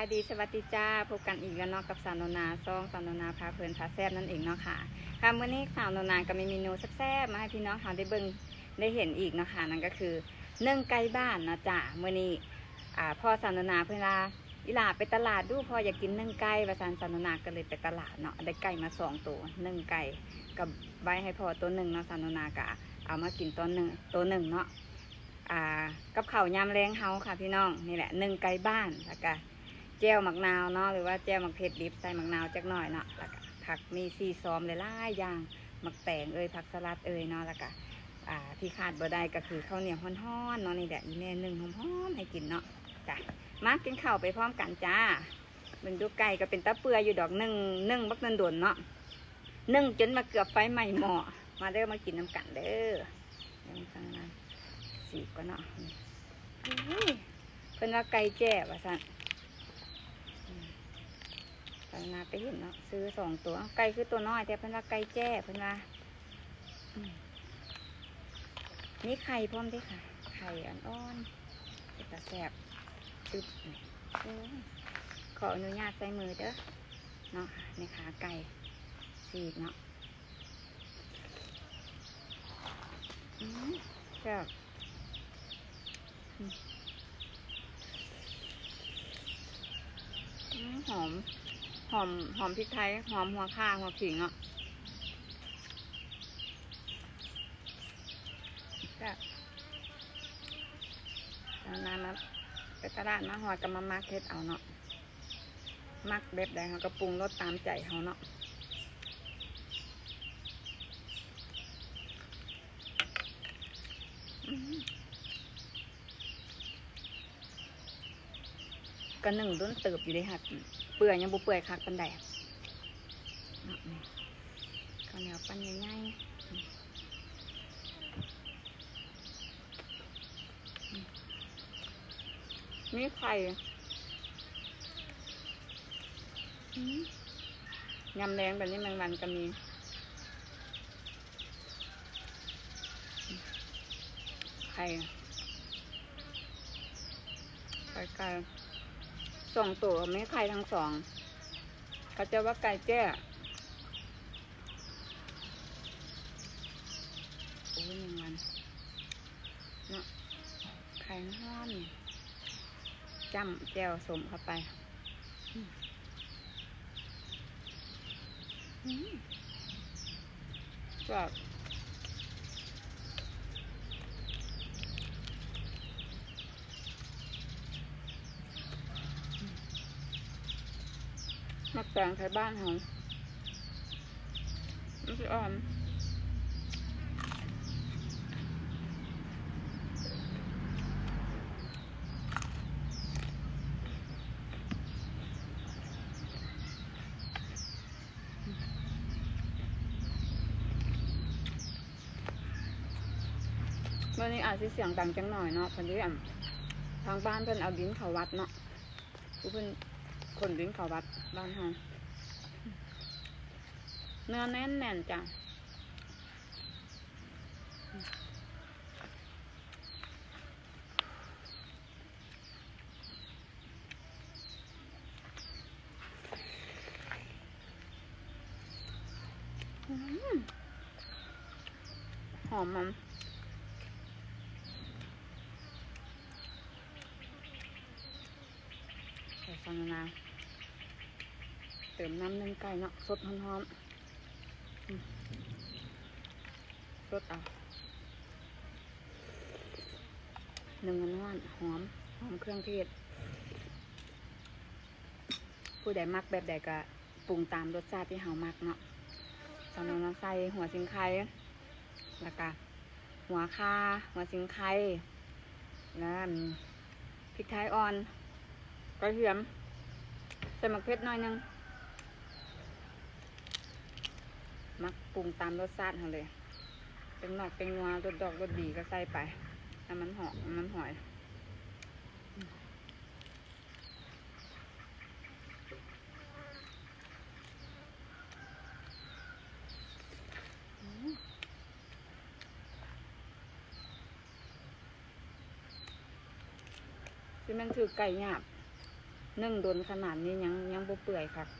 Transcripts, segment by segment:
ายดีสวัสดีจ้าพบกันอีกแล้วเนาะกับสาวโนนาซองสาวโนนาพาเพลินพาแซบนั่นเองเนาะค่ะค่ะเมื่อนี้สาวโนนาก็มีเมนูแซ่บมาให้พี่น้องเขาได้เบิ่งได้เห็นอีกเนาะค่ะนั่นก็คือเนึ่งไก่บ้านเนาะจ้าเมื่อนี้อ่าพ่อสาวโนนาเพิ่นลาอีหลาไปตลาดดูพ่ออยากกินเนึ่งไก่ประสานสาวโนนาก็เลยไปตลาดเนาะได้ไก่มาสองตัวเนึ่งไก่กับใบให้พ่อตัวหนึ่งเนาะสาวโนนาก็เอามากินตัวหนึ่งตัวหนึ่งเนาะกับเข้าวยำแรงเฮาค่ะพี่น้องนี่แหละนึ่งไก่บ้านแล้วก็ แจ่วมักนาวเนาะหรือว่าแจ่วมักเผ็ดดิบใส่มักนาวจักหน่อยเนาะแล้วก็ผักมีซีซอมหลายๆอย่างมักแตงเอ้ยผักสลัดเอ้ยเนาะแล้วก็อ่าที่ขาดบ่ได้ก็คือข้าวเหนียวฮ้อนๆเนาะนี่แหละอีแม่นึ่งหอมๆให้กินเนาะจ้ะมากินข้าวไปพร้อมกันจ้าเบิ่งดูไก่ก็เป็นตะเปือยอยู่ดอกนึ่งนึ่งบักนันดนเนาะนึ่งจนมาเกือบไฟไหม้หม้อมาเด้อมากินน้ำกันเด้อเดี๋ยวสั่งนะสีก่อนเนาะอุ้ยเพิ่นว่าไก่แจ่ว่าซั่น ไปมาไปเห็นเนาะซื้อสองตัวไก่คือตัวน้อย แต่เพิ่นว่าไก่แจ้เพิ่นว่ามนี่ไข่พร้อมด้วยค่ะ ไข่อ่อนๆเป็นตาแสบตึบขออนุญาตใส่มือเด้อเนาะในขาไก่สีกเนาะแซ่บหอม หอมหอมพริกไทย หอมหัวข้าหัวขิงอะก็เอาน้ำมาไปตลาดมาหอยกับมามาเก็ตเอาเนาะมักแบบใดเขาก็ปรุงรสตามใจเขาเนาะอื้อหือ ก็หนึ่งต้นเติบอยู่เลยค่ะเปื่อยยังบุเปื่อยคักปันแดดข้าวเหนียวปั้นง่ายๆนี่ไข่อืมยำแรงแบบนี้แมงวันก็มีไข่ไข่ไก่ สองตัวไม่ไข่ทั้งสองเขาจะว่าไก่แจ้โอ้ยแมงวันเนาะไข่ห้อนจำแก้วสมเข้าไปอืมอืมแบ มักแตงไทยบ้านของมันคืออ่อนเมื่อนี้อาจจะเสียงดังจังหน่อยเนาะเพอดีอะทางบ้านเพิ่นเอาดินเขาวัดเนาะเพิ่น คนดินเขาวัดบ้านเฮาเนื้อแน่นแน่นจ้ะหอมมันใส่ฟังนา เติมน้ำนึ่ง ไก่เนาะสดหอมๆอืมสดเอาหนึ่งนหอนหอม หอมเครื่องเทศ ผู้ใดมักแบบใดก็ปรุงตามรสชาติที่เฮามักเนาะตอนนั้นใส่หัวสิงไคแล้วก็หัวคาหัวสิงไคแล้วพริกไทยอ่อนกระเทียมใส่มะเขือหน่อยนึง มักป รุงตามรสชาติเขาเลยเป็นหนอกเป็นนัวรสดอกรสดีก็ใส่ไปน้ำมันหอมน้ำมันหอยอืมที่มันคือไก่หยาบนึ่งโดนขนาดนี้ยังยังบ่เปื่อยค่ะเ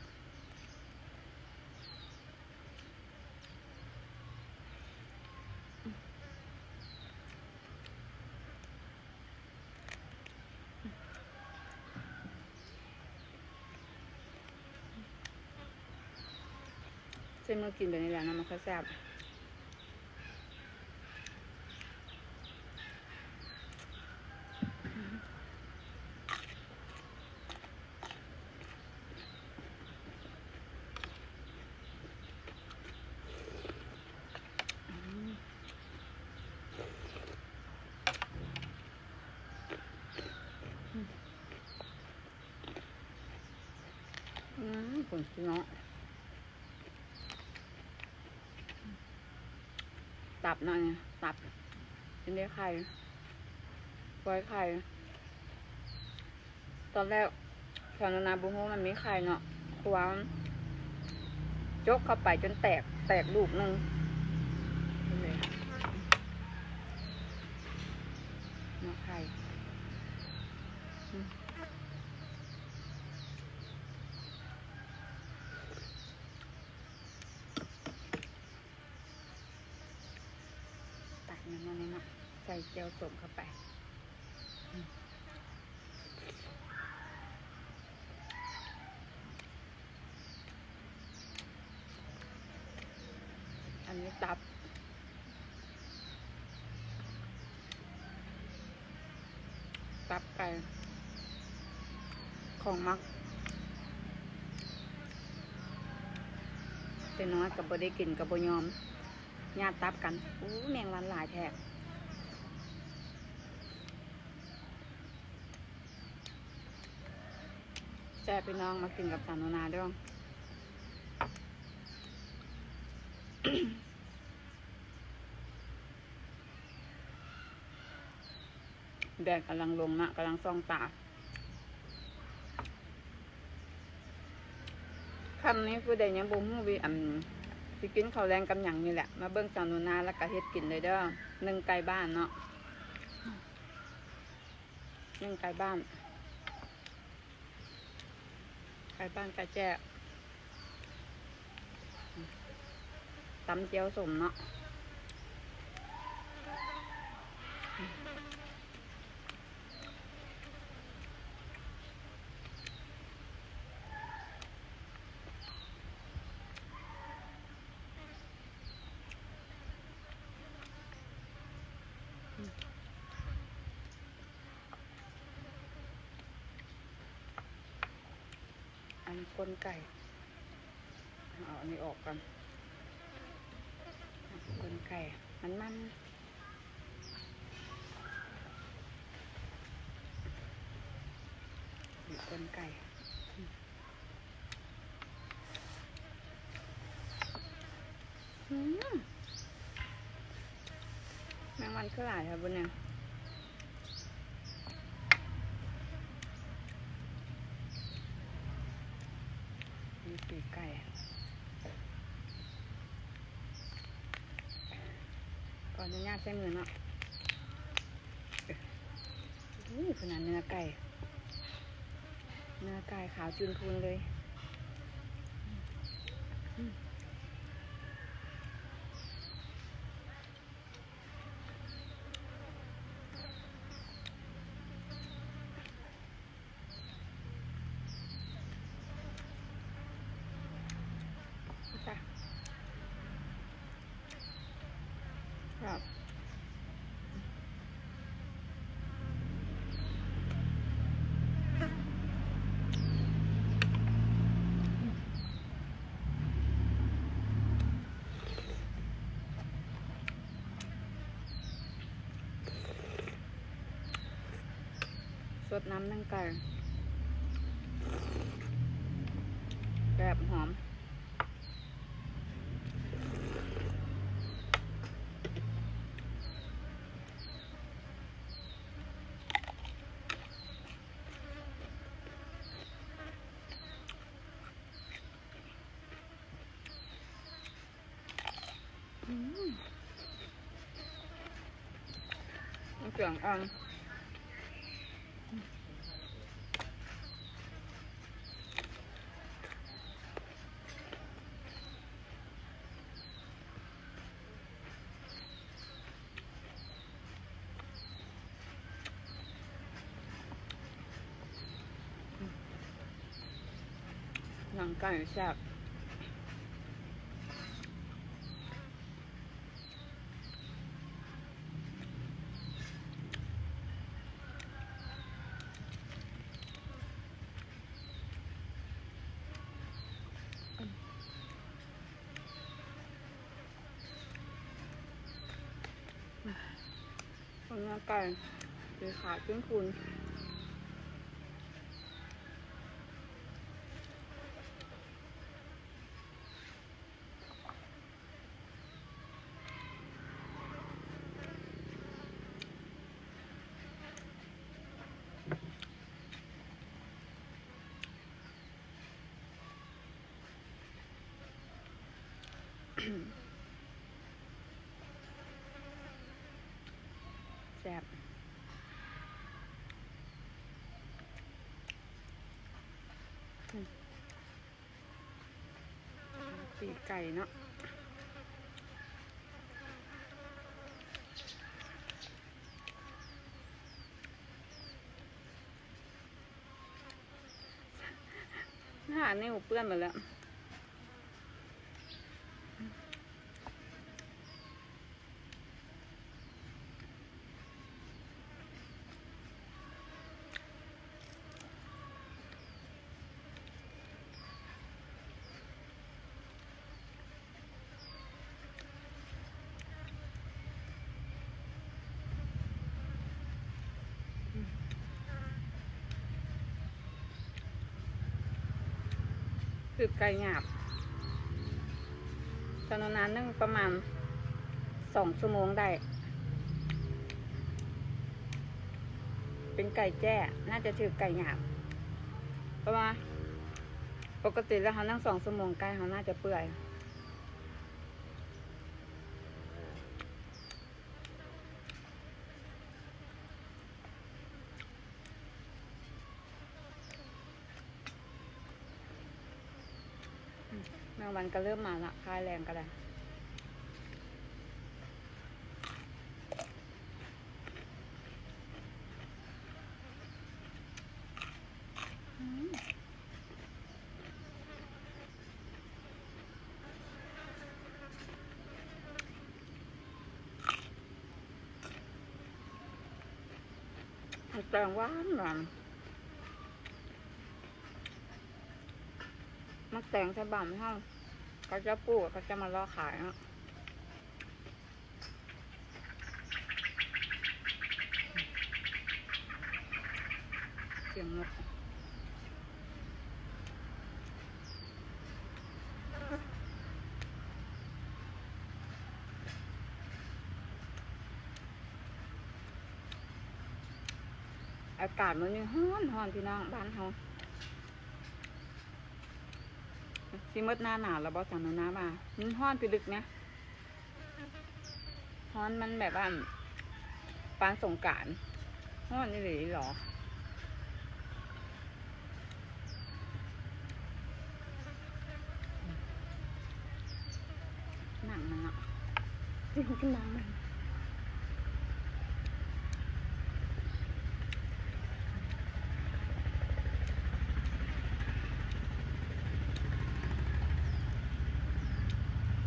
มือกินแบบนี้แหละนะมันก็แซ่บ อืมผลพี่น้อง ตับหน่อยนะตับเป็นได้ไข่ไว้ไข่ ตอนแรกแถวนานาบุ้งมันมีไข่เนาะคว้างจกเข้าไปจนแตกแตกลูกหนึ่งเห็นไหมเนาะไข่อืม ตักน้ำมันนี่เนาะใส่เจียวสมเข้าไปอืม อันนี้ตับ ตับไก่ ของมัก แต่น้อยกับบได้กินกับบยอมญาติตับกันอู้แมงวันหลายแทบแซ่บพี่น้องมากินกับสามโนนาด้วย แดดกำลังลงนะกำลังส่องตาคำนี้คือได้ยังบ่ฮู้วิอันสิกินข้าวแรงกำหยังนี่แหละ มาเบิ่งสานูนาแล้วก็เฮ็ดกินเลยเด้อนึ่งไก่บ้านเนาะนึ่งไก่บ้านไก่บ้านไก่แจ้ ตำเจียวสมเนาะอันก้นไก่ เอาอันนี้ออกก่อน ไก่มันมันนี่ก้นไก่แมงวันคือหลายครับบุญเนี่ย มีปีกไก่ก่อนจะญาตใส่มือเนาะนี่ขนาดเนื้อไก่ เนื้อไก่ขาวจุนพูนเลยอืมจ้ะครับ สดน้ำนึ่งไก่แบบหอมอืมมันเกลืองอัง หนังไก่แซ่บหนังไก่สีขาวชิ้นคุณ แซ่บปีกไก่เนาะหาในหูเปื้อนหมดแล้ว คือไก่หยาบตอนนั้นนึงประมาณสองชั่วโมงได้ เป็นไก่แจ้ น่าจะถือไก่หยาบ เพราะว่า ปกติแล้วเขานั่งสองชั่วโมงไก่เขาน่าจะเปื่อย แมงวันก็เริ่มมาละคลายแรงก็ได้อืมมันแตงหวานหวานมักแตงใส่บ่ำให้ เขาจะปลูกเขาจะมาล่อขายเนาะเสียงนกอากาศมันนี่ฮ้อนฮ้อนพี่น้องบ้านเขา สิหมดหน้าหนาวแล้วบอสันนามามันฮ้อนไปลึกนะฮ้อนมันแบบว่าปานสงการฮ้อนนี่หรือหรอหนังมันอะจริงก็หนังมัน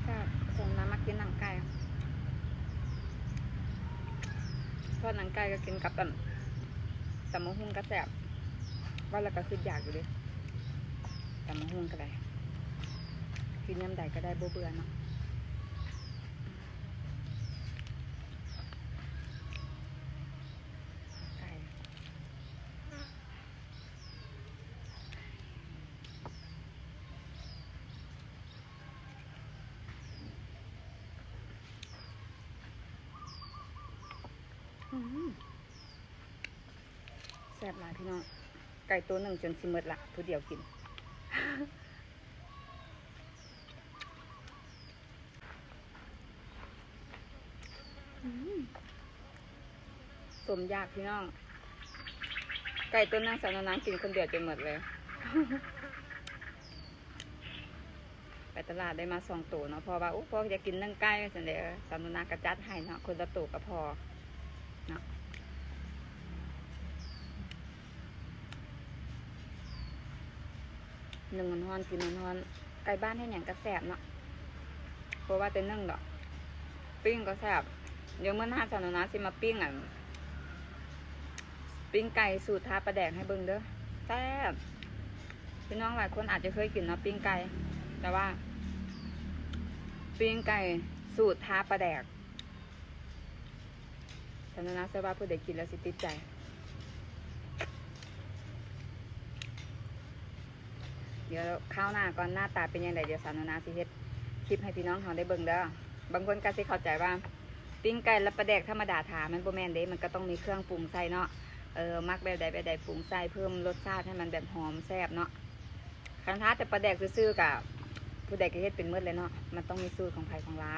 ก็คงน้ำมั กินหนังไก่ทอดหนังไก่ก็กินกับแบบตำมะฮุ่งก็แสบว่าแล้วก็คืออยากอยู่เลยตำมะฮุ่งก็ได้ กินยำใดก็ได้บ่เบื่อเนาะ ไก่อื้อหือ แซ่บหลายพี่น้อง ไก่ตัวหนึ่งจนสิเมดละผู้เดียวกิน สมยากพี่น้อง ไก่ตัวนั่งสารนานกินคนเดียวจนหมดเลย ไปตลาดได้มาสองตัวเนาะพอว่าโอ้พ่อจะกินนึ่งไก่สันเดอสารนานกระจัดให้เนาะคนละตัวก็พอ นะหนึ่งมันฮอนกินมันฮอนไก่บ้านให้หยังกระแสบเนาะเพราะว่าแต่นึ่งดอก ปิ้งก็แสบเดี๋ยวเมื่อหน้าสาวนาสิมาปิ้งอะปิ้งไก่สูตรทาปลาแดกให้เบิ่งเด้อแซ่บพี่น้องหลายคนอาจจะเคยกินเนาะปิ้งไก่แต่ว่า ปิ้งไก่สูตรทาปลาแดก สาวนาเชื่อว่าผู้เด็กกินแล้วสิติดใจเดี๋ยวข้าวหน้าก่อนหน้าตาเป็นยังไงเดี๋ยวสาวนาสิเฮ็ดคลิปให้พี่น้องเขาได้เบิ่งเด้อบางคนก็สิเข้าใจว่า ปิ้งไก่และปลาแดกธรรมดาถามันโบแมนเด้มันก็ต้องมีเครื่องปรุงใส่เนาะเออมักแบบใดแบบใดปรุงใส่เพิ่มรสชาติให้มันแบบหอมแซ่บเนาะคันท้าแต่ปลาแดกซื่อๆกับผู้ใดก็เฮ็ดเป็นมืดเลยเนาะมันต้องมีสูตรของไผของเรา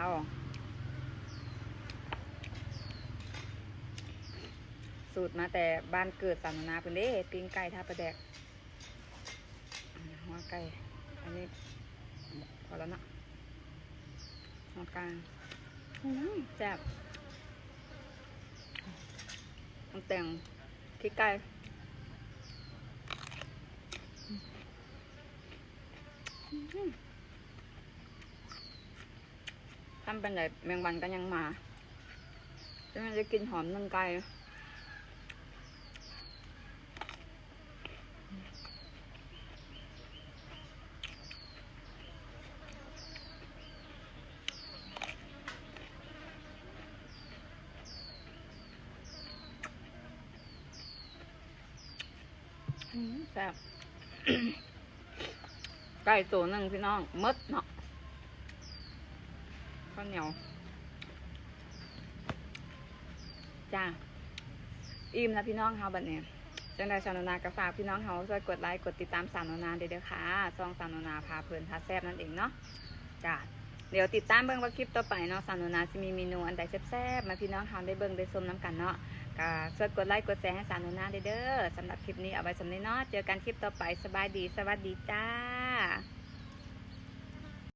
สูตรมาแต่บ้านเกิดสามนาเพิ่นเด้ปิ้งไก่ท่าปลาแดกหัวไก่ อันนี้พอแล้วนะหัวกลางแซ่บต้องแต่งพริกไก่ทำเป็นไรแมงวันก็ยังมาจะมันจะกินหอมนึ่งไก่ แซ่บไก่ตัวหนึ่งพี่น้องมดเนาะข้าวเหนียวจ้าอิ่มแล้วพี่น้องเฮาบัดเนี่ยจังไดสาวนานากระฝากพี่น้องเฮาช่วยกดไลค์กดติดตามสาวนานเด้อค่ะซองสาวนนาพาเพลินพาแซ่บนั่นเองเนาะจ้าเดี๋ยวติดตามเบิ่งว่าคลิปต่อไปเนาะสาวนนาจะมีเมนูอันใดแซ่บๆมาพี่น้องเฮาได้เบิ่งได้ชมน้ำกันเนาะ ก็ช่วยกดไลค์กดแชร์ให้สาวหนูนาเด้อสำหรับคลิปนี้เอาไว้สำเนีเนาะเจอกันคลิปต่อไปสบายดีสวัสดีจ้า